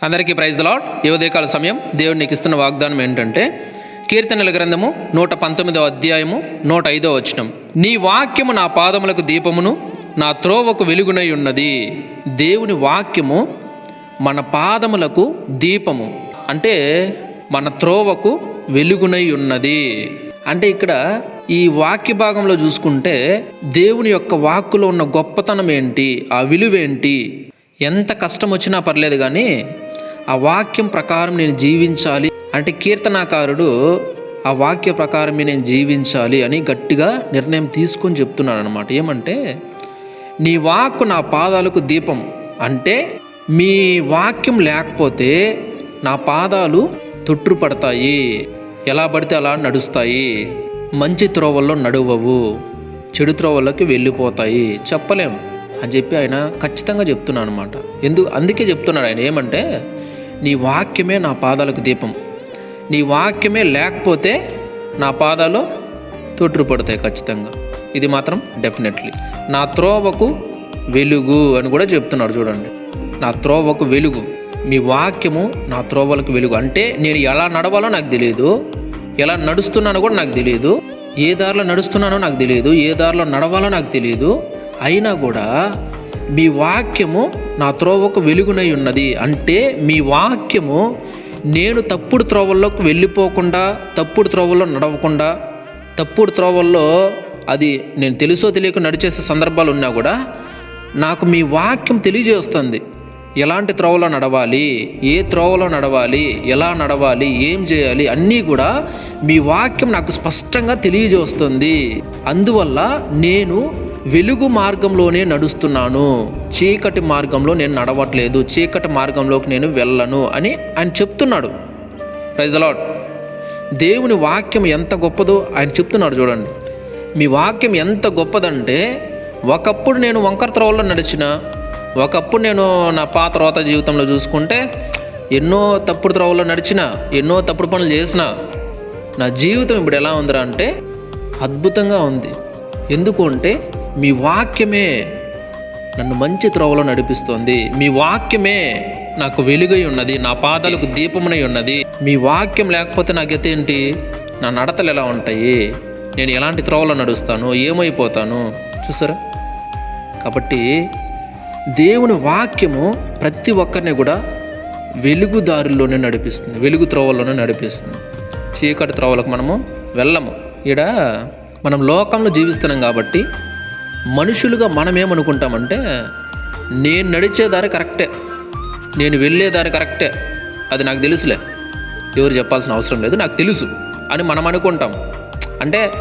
అందరికీ praise lord యువదేకాల సమయం దేవుడు నీకు ఇస్తున్న వాగ్దానం ఏంటంటే కీర్తనల గ్రంథము నూట పంతొమ్మిదవ అధ్యాయము నూట ఐదవ వచనం. నీ వాక్యము నా పాదములకు దీపమును నా త్రోవకు వెలుగునై ఉన్నది. దేవుని వాక్యము మన పాదములకు దీపము అంటే మన త్రోవకు వెలుగునై ఉన్నది. అంటే ఇక్కడ ఈ వాక్య భాగంలో చూసుకుంటే దేవుని యొక్క వాక్కులో ఉన్న గొప్పతనం ఏంటి ఆ విలువేంటి ఎంత కష్టం వచ్చినా పర్లేదు కానీ ఆ వాక్యం ప్రకారం నేను జీవించాలి అంటే కీర్తనాకారుడు ఆ వాక్య ప్రకారమే నేను జీవించాలి అని గట్టిగా నిర్ణయం తీసుకొని చెప్తున్నాడు అనమాట ఏమంటే నీ వాక్కు నా పాదాలకు దీపం అంటే మీ వాక్యం లేకపోతే నా పాదాలు తొట్టుపడతాయి ఎలా పడితే అలా నడుస్తాయి. మంచి త్రోవల్లో నడువవు. చెడు త్రోవల్లోకి వెళ్ళిపోతాయి. చెప్పలేం అని చెప్పి ఆయన ఖచ్చితంగా చెప్తున్నాను అనమాట ఎందుకు అందుకే చెప్తున్నాడు ఆయన. ఏమంటే నీ వాక్యమే నా పాదాలకు దీపం. నీ వాక్యమే లేకపోతే నా పాదాలు తొట్టుపడతాయి ఖచ్చితంగా. ఇది మాత్రం డెఫినెట్లీ. నా త్రోవకు వెలుగు అని కూడా చెప్తున్నాడు చూడండి. నా త్రోవకు వెలుగు. మీ వాక్యము నా త్రోవలకు వెలుగు. అంటే నేను ఎలా నడవాలో నాకు తెలియదు ఎలా నడుస్తున్నానో కూడా నాకు తెలియదు ఏ దారిలో నడుస్తున్నానో నాకు తెలియదు ఏ దారిలో నడవాలో నాకు తెలియదు అయినా కూడా మీ వాక్యము నా త్రోవకు వెలుగునై ఉన్నది. అంటే మీ వాక్యము నేను తప్పుడు త్రోవల్లోకి వెళ్ళిపోకుండా తప్పుడు త్రోవల్లో నడవకుండా తప్పుడు త్రోవల్లో అది నేను తెలుసో తెలియక నడిచేసే సందర్భాలు ఉన్నా కూడా నాకు మీ వాక్యం తెలియజేస్తుంది. ఎలాంటి త్రోవలో నడవాలి ఏ త్రోవలో నడవాలి ఎలా నడవాలి ఏం చేయాలి అన్నీ కూడా మీ వాక్యం నాకు స్పష్టంగా తెలియజేస్తుంది. అందువల్ల నేను వెలుగు మార్గంలోనే నడుస్తున్నాను. చీకటి మార్గంలో నేను నడవట్లేదు. చీకటి మార్గంలోకి నేను వెళ్ళను అని ఆయన చెప్తున్నాడు. ప్రైజలాడ్ దేవుని వాక్యం ఎంత గొప్పదో ఆయన చెప్తున్నాడు చూడండి. మీ వాక్యం ఎంత గొప్పదంటే ఒకప్పుడు నేను వంకర త్రోవల్లో నడిచిన ఒకప్పుడు నేను నా పాత రోత జీవితంలో చూసుకుంటే ఎన్నో తప్పుడు త్రోవల్లో నడిచిన ఎన్నో తప్పుడు పనులు చేసిన నా జీవితం ఇప్పుడు ఎలా ఉందిరా అంటే అద్భుతంగా ఉంది. ఎందుకు అంటే మీ వాక్యమే నన్ను మంచి త్రోవలో నడిపిస్తుంది. మీ వాక్యమే నాకు వెలుగై ఉన్నది నా పాదాలకు దీపమునై ఉన్నది. మీ వాక్యం లేకపోతే నా గతి ఏంటి? నా నడతలు ఎలా ఉంటాయి? నేను ఎలాంటి త్రోవలో నడుస్తాను? ఏమైపోతాను? చూసారా? కాబట్టి దేవుని వాక్యము ప్రతి ఒక్కరిని కూడా వెలుగు దారిలోనే నడిపిస్తుంది వెలుగు త్రోవల్లోనే నడిపిస్తుంది. చీకటి త్రోవలకు మనము వెళ్ళము. ఈడ మనం లోకంలో జీవిస్తున్నాం కాబట్టి మనుషులుగా మనమేమనుకుంటామంటే నేను నడిచే దారి కరెక్టే నేను వెళ్ళే దారి కరెక్టే అది నాకు తెలుసులే. ఎవరు చెప్పాల్సిన అవసరం లేదు నాకు తెలుసు అని మనం అనుకుంటాం అంటే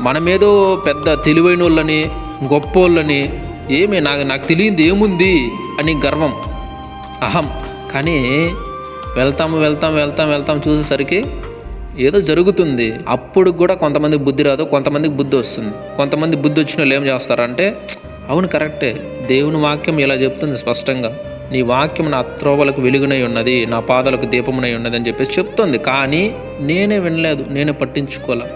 మనమేదో పెద్ద తెలివైన వాళ్ళని గొప్పోళ్ళని ఏమి నాకు నాకు తెలియంది ఏముంది అని గర్వం. అహం. కానీ వెళ్తాము వెళ్తాం వెళ్తాం వెళ్తాం చూసేసరికి ఏదో జరుగుతుంది. అప్పుడు కూడా కొంతమందికి బుద్ధి రాదు కొంతమందికి బుద్ధి వస్తుంది. కొంతమంది బుద్ధి వచ్చిన వాళ్ళు ఏం చేస్తారంటే అవును కరెక్టే. దేవుని వాక్యం ఇలా చెప్తుంది స్పష్టంగా. నీ వాక్యం నా త్రోవలకు వెలుగునై ఉన్నది నా పాదాలకు దీపమునై ఉన్నది అని చెప్పేసి చెప్తుంది. కానీ నేనే వినలేదు నేనే పట్టించుకోలే.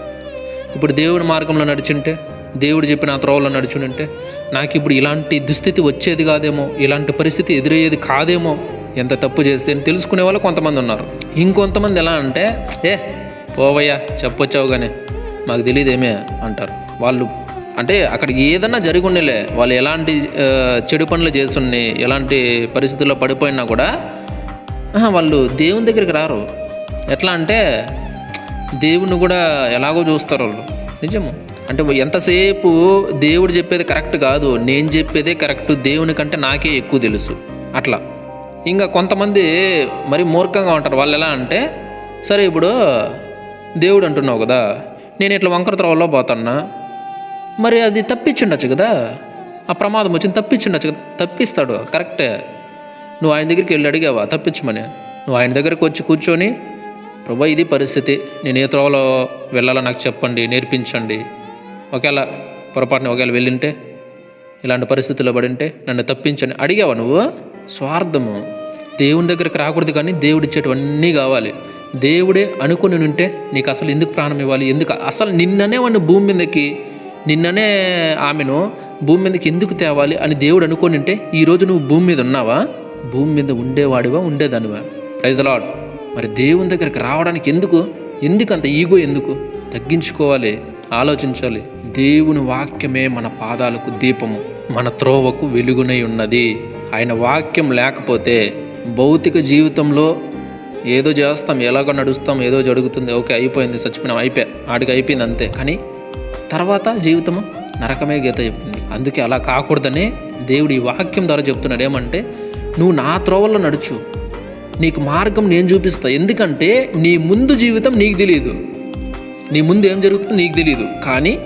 ఇప్పుడు దేవుని మార్గంలో నడిచుంటే దేవుడు చెప్పిన ఆ త్రోవలో నడుచుంటే నాకు ఇప్పుడు ఇలాంటి దుస్థితి వచ్చేది కాదేమో ఇలాంటి పరిస్థితి ఎదురయ్యేది కాదేమో ఎంత తప్పు చేస్తే అని తెలుసుకునే వాళ్ళు కొంతమంది ఉన్నారు. ఇంకొంతమంది ఎలా అంటే ఏ పోవయ్యా చెప్పొచ్చావు కానీ మాకు తెలియదేమే అంటారు. వాళ్ళు అంటే అక్కడికి ఏదన్నా జరిగి వాళ్ళు ఎలాంటి చెడు పనులు చేస్తున్ని ఎలాంటి పరిస్థితుల్లో పడిపోయినా కూడా వాళ్ళు దేవుని దగ్గరికి రారు. ఎట్లా అంటే దేవుని కూడా ఎలాగో చూస్తారు వాళ్ళు. నిజము. అంటే ఎంతసేపు దేవుడు చెప్పేది కరెక్ట్ కాదు నేను చెప్పేదే కరెక్ట్ దేవుని కంటే నాకే ఎక్కువ తెలుసు. అట్లా. ఇంకా కొంతమంది మరి మూర్ఖంగా ఉంటారు. వాళ్ళు ఎలా అంటే సరే ఇప్పుడు దేవుడు అంటున్నావు కదా నేను ఇట్లా వంకర త్రోవలో పోతున్నా. మరి అది తప్పించుండొచ్చు కదా ఆ ప్రమాదం వచ్చింది తప్పించుండొచ్చు కదా తప్పిస్తాడు కరెక్టే. నువ్వు ఆయన దగ్గరికి వెళ్ళి అడిగావా తప్పించమని? నువ్వు ఆయన దగ్గరికి వచ్చి కూర్చొని ప్రభా ఇది పరిస్థితి నేను ఏ త్రోవలో వెళ్ళాలో నాకు చెప్పండి నేర్పించండి. ఒకవేళ పొరపాటున ఒకవేళ వెళ్ళింటే ఇలాంటి పరిస్థితుల్లో పడింటే నన్ను తప్పించని. అడిగావా నువ్వు? స్వార్థము. దేవుని దగ్గరికి రాకూడదు కానీ దేవుడిచ్చేటివన్నీ కావాలి. దేవుడే అనుకుని ఉంటే నీకు అసలు ఎందుకు ప్రాణం ఇవ్వాలి? ఎందుకు? అసలు నిన్ననే వాడిని భూమి మీదకి నిన్ననే ఆమెను భూమి మీదకి ఎందుకు తేవాలి అని దేవుడు అనుకొని ఉంటే ఈరోజు నువ్వు భూమి మీద ఉన్నావా? భూమి మీద ఉండేవాడివా ఉండేదానివా? ప్రైజ్ లాడ్ మరి దేవుని దగ్గరికి రావడానికి ఎందుకు? ఎందుకు అంత ఈగో ఎందుకు? తగ్గించుకోవాలి ఆలోచించాలి. దేవుని వాక్యమే మన పాదాలకు దీపము మన త్రోవకు వెలుగునై ఉన్నది. ఆయన వాక్యం లేకపోతే భౌతిక జీవితంలో ఏదో చేస్తాం ఎలాగో నడుస్తాం ఏదో జరుగుతుంది. ఓకే అయిపోయింది చచ్చిపోయినాం అయిపోయా. ఆడికి అయిపోయింది అంతే. కానీ తర్వాత జీవితము నరకమే గీత చెప్తుంది. అందుకే అలా కాకూడదనే దేవుడు ఈ వాక్యం ద్వారా చెప్తున్నాడు. ఏమంటే నువ్వు నా త్రోవల్లో నడుచు. నీకు మార్గం నేను చూపిస్తా. ఎందుకంటే నీ ముందు జీవితం నీకు తెలియదు నీ ముందు ఏం జరుగుతుందో నీకు తెలియదు కానీ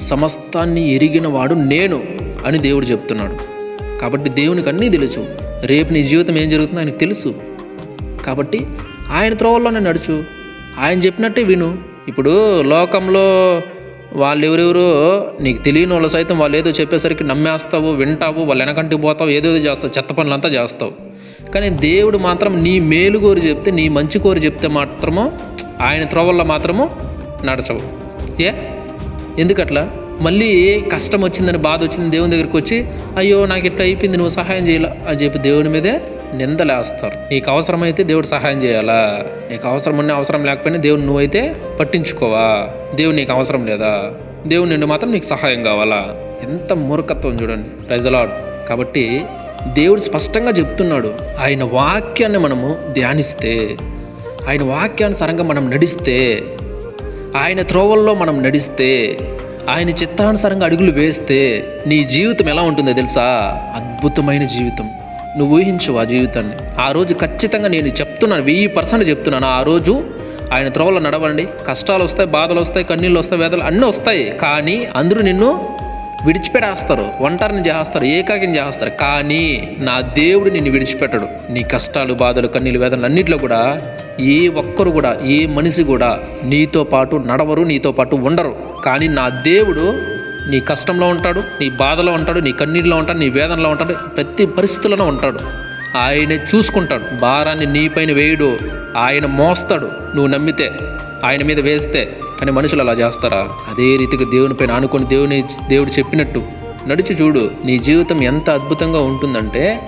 సమస్తాన్ని ఎరిగిన వాడు నేను అని దేవుడు చెప్తున్నాడు. కాబట్టి దేవునికి అన్నీ తెలుసు. రేపు నీ జీవితం ఏం జరుగుతుందో ఆయనకు తెలుసు. కాబట్టి ఆయన త్రోవల్లోనే నడుచు. ఆయన చెప్పినట్టే విను. ఇప్పుడు లోకంలో వాళ్ళు ఎవరెవరో నీకు తెలియని వాళ్ళు సైతం వాళ్ళు ఏదో చెప్పేసరికి నమ్మేస్తావు వింటావు వాళ్ళు వెనకంటికి పోతావు ఏదేదో చేస్తావు చెత్త పనులంతా చేస్తావు. కానీ దేవుడు మాత్రం నీ మేలు కోరి చెప్తే నీ మంచి కోరి చెప్తే మాత్రము ఆయన త్రోవల్లో మాత్రము నడచవు. ఏ? ఎందుకట్లా? మళ్ళీ కష్టం వచ్చిందని బాధ వచ్చింది దేవుని దగ్గరికి వచ్చి అయ్యో నాకు ఇట్లా అయిపోయింది నువ్వు సహాయం చేయాల? అని చెప్పి దేవుని మీదే నిందలేస్తారు. నీకు అవసరమైతే దేవుడు సహాయం చేయాలా? నీకు అవసరం ఉన్న అవసరం లేకపోయినా దేవుడు నువ్వైతే పట్టించుకోవా? దేవుడు నీకు అవసరం లేదా? దేవుని నిన్ను మాత్రం నీకు సహాయం కావాలా? ఎంత మూర్ఖత్వం చూడండి. రైజలాడ్ కాబట్టి దేవుడు స్పష్టంగా చెప్తున్నాడు. ఆయన వాక్యాన్ని మనము ధ్యానిస్తే ఆయన వాక్యానుసారంగా మనం నడిస్తే ఆయన త్రోవల్లో మనం నడిస్తే ఆయన చిత్తానుసారంగా అడుగులు వేస్తే నీ జీవితం ఎలా ఉంటుందో తెలుసా? అద్భుతమైన జీవితం. నువ్వు ఊహించవు ఆ జీవితాన్ని. ఆ రోజు ఖచ్చితంగా నేను చెప్తున్నాను వెయ్యి పర్సెంట్ చెప్తున్నాను. ఆ రోజు ఆయన త్రోవలో నడవండి. కష్టాలు వస్తాయి బాధలు వస్తాయి కన్నీళ్ళు వస్తాయి వేదలు అన్నీ వస్తాయి. కానీ అందరూ నిన్ను విడిచిపెట్టేస్తారు ఒంటరిని చేస్తారు ఏకాకిని చేస్తారు. కానీ నా దేవుడు నిన్ను విడిచిపెట్టడు. నీ కష్టాలు బాధలు కన్నీళ్ళు వేదనలు అన్నింటిలో కూడా ఏ ఒక్కరు కూడా ఏ మనిషి కూడా నీతో పాటు నడవరు నీతో పాటు ఉండరు. కానీ నా దేవుడు నీ కష్టంలో ఉంటాడు నీ బాధలో ఉంటాడు నీ కన్నీళ్ళలో ఉంటాడు నీ వేదనలో ఉంటాడు ప్రతి పరిస్థితుల్లోనూ ఉంటాడు. ఆయనే చూసుకుంటాడు. భారాన్ని నీపైన వేయడు. ఆయన మోస్తాడు. నువ్వు నమ్మితే ఆయన మీద వేస్తే కానీ మనుషులు అలా చేస్తారా? అదే రీతిగా దేవునిపైన ఆనుకొని దేవుని దేవుడు చెప్పినట్టు నడిచి చూడు నీ జీవితం ఎంత అద్భుతంగా ఉంటుందంటే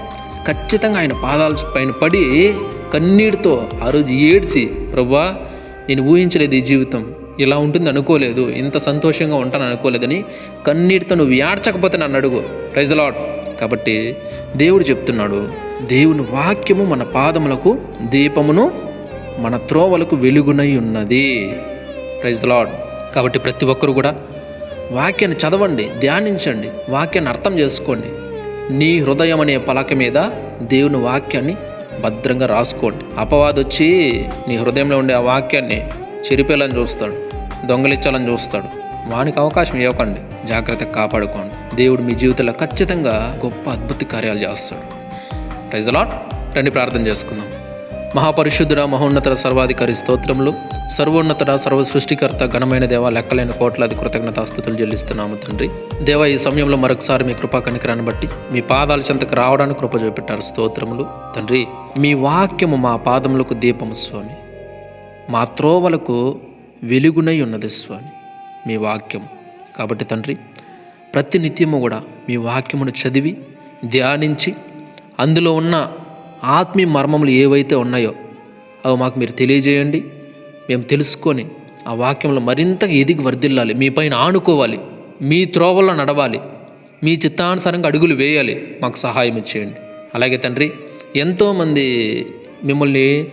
ఖచ్చితంగా ఆయన పాదాల పైన పడి కన్నీటితో ఆ రోజు ఏడ్చి ప్రవ్వా నేను ఊహించలేదు ఈ జీవితం. ఇలా ఉంటుంది అనుకోలేదు ఇంత సంతోషంగా ఉంటాను అనుకోలేదని కన్నీటితో నువ్వు ఏడ్చకపోతే నన్ను అడుగు. ప్రైజ్ లాడ్ కాబట్టి దేవుడు చెప్తున్నాడు దేవుని వాక్యము మన పాదములకు దీపమును మన త్రోవలకు వెలుగునై ఉన్నది. ప్రైజ్ లాడ్ కాబట్టి ప్రతి ఒక్కరు కూడా వాక్యాన్ని చదవండి ధ్యానించండి వాక్యాన్ని అర్థం చేసుకోండి. నీ హృదయం అనే పలక మీద దేవుని వాక్యాన్ని భద్రంగా రాసుకోండి. అపవాదొచ్చి నీ హృదయంలో ఉండే ఆ వాక్యాన్ని చెరిపేలని చూస్తాడు. దొంగలిచ్చాలని చూస్తాడు. వానికి అవకాశం ఇవ్వకండి. జాగ్రత్తగా కాపాడుకోండి. దేవుడు మీ జీవితంలో ఖచ్చితంగా గొప్ప అద్భుత కార్యాలు చేస్తాడు. ప్రైజ్ లాట్ రండి ప్రార్థన చేసుకుందాం. మహాపరిశుద్ధుడ మహోన్నత సర్వాధికారి స్తోత్రములు. సర్వోన్నతుడ సర్వ సృష్టికర్త ఘనమైన దేవ లెక్కలేని కోట్లాది కృతజ్ఞతాస్థుతులు చెల్లిస్తున్నాము తండ్రి. దేవ ఈ సమయంలో మరొకసారి మీ కృపా కనికరాన్ని బట్టి మీ పాదాల చెంతకు రావడానికి కృప చూపెట్టారు స్తోత్రములు. తండ్రి మీ వాక్యము మా పాదములకు దీపము స్వామి. మా త్రోవలకు వెలుగునై ఉన్నది స్వామి మీ వాక్యం కాబట్టి తండ్రి ప్రతి నిత్యము కూడా మీ వాక్యమును చదివి ధ్యానించి అందులో ఉన్న ఆత్మీయ మర్మములు ఏవైతే ఉన్నాయో అవి మాకు మీరు తెలియజేయండి. మేము తెలుసుకొని ఆ వాక్యంలో మరింతగా ఎదిగి వర్ధిల్లాలి మీ పైన ఆనుకోవాలి మీ త్రోవల్లో నడవాలి మీ చిత్తానుసారంగా అడుగులు వేయాలి మాకు సహాయం ఇచ్చేయండి అలాగే తండ్రి ఎంతోమంది మిమ్మల్ని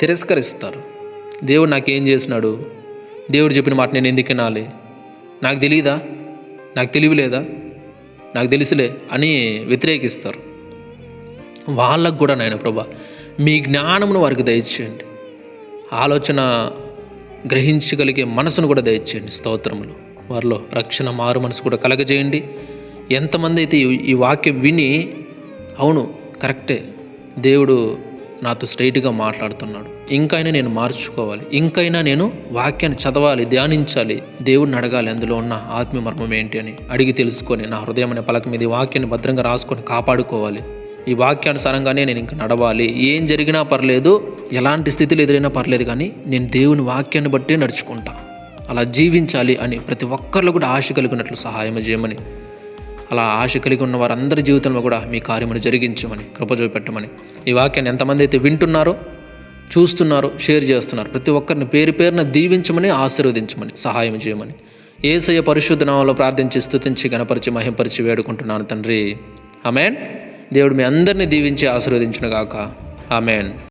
తిరస్కరిస్తారు. దేవుడు నాకేం చేసినాడు? దేవుడు చెప్పిన మాట నేను ఎందుకు వినాలి? నాకు తెలియదా నాకు తెలియలేదా నాకు తెలుసులే అని వ్యతిరేకిస్తారు. వాళ్ళకు కూడా నాయన ప్రభా మీ జ్ఞానమును వారికి దయచేయండి. ఆలోచన గ్రహించగలిగే మనసును కూడా దయచేయండి స్తోత్రములు. వారిలో రక్షణ మారు మనసు కూడా కలగజేయండి. ఎంతమంది అయితే ఈ- ఈ వాక్యం విని అవును కరెక్టే దేవుడు నాతో స్ట్రైట్గా మాట్లాడుతున్నాడు. ఇంకైనా నేను మార్చుకోవాలి. ఇంకైనా నేను వాక్యాన్ని చదవాలి ధ్యానించాలి. దేవుడిని అడగాలి అందులో ఉన్న ఆత్మీయ మర్మం ఏంటి అని. అడిగి తెలుసుకొని నా హృదయం అనే పలక మీద ఈ వాక్యాన్ని భద్రంగా రాసుకొని కాపాడుకోవాలి. ఈ వాక్యానుసారంగానే నేను ఇంకా నడవాలి. ఏం జరిగినా పర్లేదు ఎలాంటి స్థితిలో ఎదురైనా పర్లేదు కానీ నేను దేవుని వాక్యాన్ని బట్టే నడుచుకుంటా. అలా జీవించాలి అని ప్రతి ఒక్కరిలో కూడా ఆశ కలిగినట్లు సహాయం చేయమని అలా ఆశ కలిగి ఉన్న వారందరి జీవితంలో కూడా మీ కార్యమును జరిగించమని కృప చూపెట్టమని. ఈ వాక్యాన్ని ఎంతమంది అయితే వింటున్నారో చూస్తున్నారో షేర్ చేస్తున్నారు ప్రతి ఒక్కరిని పేరు పేరున దీవించమని ఆశీర్వదించమని సహాయం చేయమని. ఏసయ పరిశుద్ధ నామంలో ప్రార్థించి స్థుతించి గణపరిచి మహింపరిచి వేడుకుంటున్నాను తండ్రి. ఆమెన్. దేవుడు మీ అందరినీ దీవించి ఆశీర్వదించునుగాక. ఆమెన్.